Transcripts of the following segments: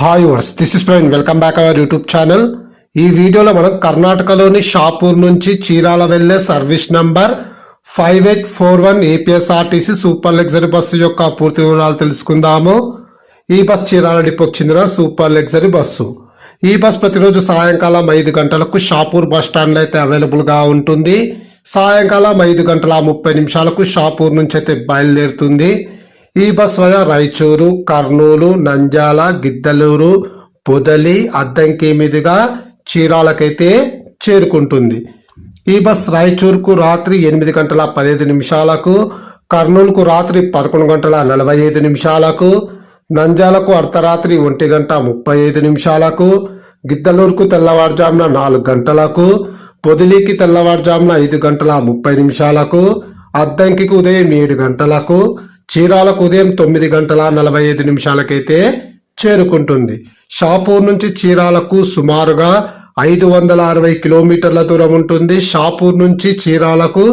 Hi viewers this is Praveen welcome back our YouTube channel ఈ వీడియోలో మనం కర్ణాటకలోని షాపూర్ నుంచి చీరాల వెళ్ళే service number five eight four one APSRTC super luxury bus యొక్క పూర్తి వివరాలు తెలుసుకుందాము. ఈ బస్ చీరాల డిపోకి చెందిన సూపర్ లగ్జరీ బస్సు ఈ బస్ ప్రతిరోజు సాయంకాలం ఐదు గంటలకు షాపూర్ బస్ స్టాండ్లో అయితే అవైలబుల్గా ఉంటుంది. సాయంకాలం ఐదు గంటల ముప్పై నిమిషాలకు షాపూర్ నుంచి అయితే బయలుదేరుతుంది. ఈ బస్ వల్ల రాయచూరు కర్నూలు నంజాల గిద్దలూరు పొదలి అద్దంకి మీదుగా చీరాలకైతే చేరుకుంటుంది. ఈ బస్ రాయచూరుకు రాత్రి ఎనిమిది గంటల పదిహేను నిమిషాలకు కర్నూలుకు రాత్రి పదకొండు గంటల నలభై ఐదు నిమిషాలకు నంజాలకు అర్ధరాత్రి ఒంటి గంట ముప్పై ఐదు నిమిషాలకు గిద్దలూరుకు తెల్లవారుజామున నాలుగు గంటలకు పొదిలికి తెల్లవారుజామున ఐదు గంటల ముప్పై నిమిషాలకు అద్దంకికి ఉదయం ఏడు గంటలకు చీరాలకు ఉదయం తొమ్మిది గంటల నలభై ఐదు నిమిషాలకైతే చేరుకుంటుంది. షాపూర్ నుంచి చీరాలకు సుమారుగా ఐదు వందల అరవై కిలోమీటర్ల దూరం ఉంటుంది. షాపూర్ నుంచి చీరాలకు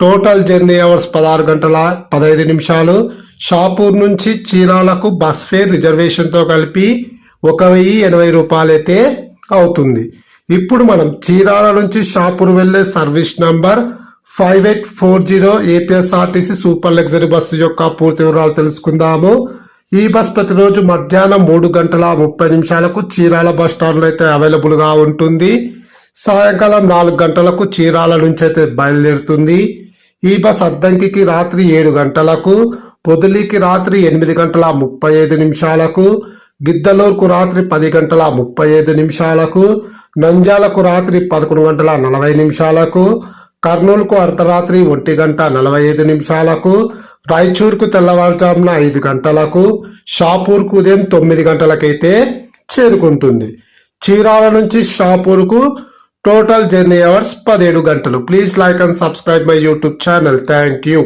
టోటల్ జర్నీ అవర్స్ పదహారు గంటల పదహైదు నిమిషాలు. షాపూర్ నుంచి చీరాలకు బస్ ఫేర్ రిజర్వేషన్తో కలిపి ఒక వెయ్యి ఎనభై రూపాయలైతే అవుతుంది. ఇప్పుడు మనం చీరాల నుంచి షాపూర్ వెళ్ళే service number five eight four zero APSRTC super luxury bus యొక్క పూర్తి వివరాలు తెలుసుకుందాము. ఈ బస్ ప్రతిరోజు మధ్యాహ్నం మూడు గంటల ముప్పై నిమిషాలకు చీరాల బస్ స్టాండ్లో అయితే అవైలబుల్గా ఉంటుంది. సాయంకాలం నాలుగు గంటలకు చీరాల నుంచి అయితే బయలుదేరుతుంది. ఈ బస్ అద్దంకికి రాత్రి ఏడు గంటలకు పొదిలికి రాత్రి ఎనిమిది గంటల ముప్పై ఐదు నిమిషాలకు గిద్దలూరుకు రాత్రి పది గంటల ముప్పై ఐదు నిమిషాలకు నంజాలకు రాత్రి పదకొండు గంటల నలభై నిమిషాలకు కర్నూలుకు అర్ధరాత్రి ఒంటి గంట నలభై ఐదు నిమిషాలకు రాయచూర్కు తెల్లవారుజామున ఐదు గంటలకు షాపూర్కు ఉదయం తొమ్మిది గంటలకైతే చేరుకుంటుంది. చీరాల నుంచి షాపూర్కు టోటల్ జర్నీ అవర్స్ పదిహేడు గంటలు. Please like and subscribe my YouTube channel. Thank you.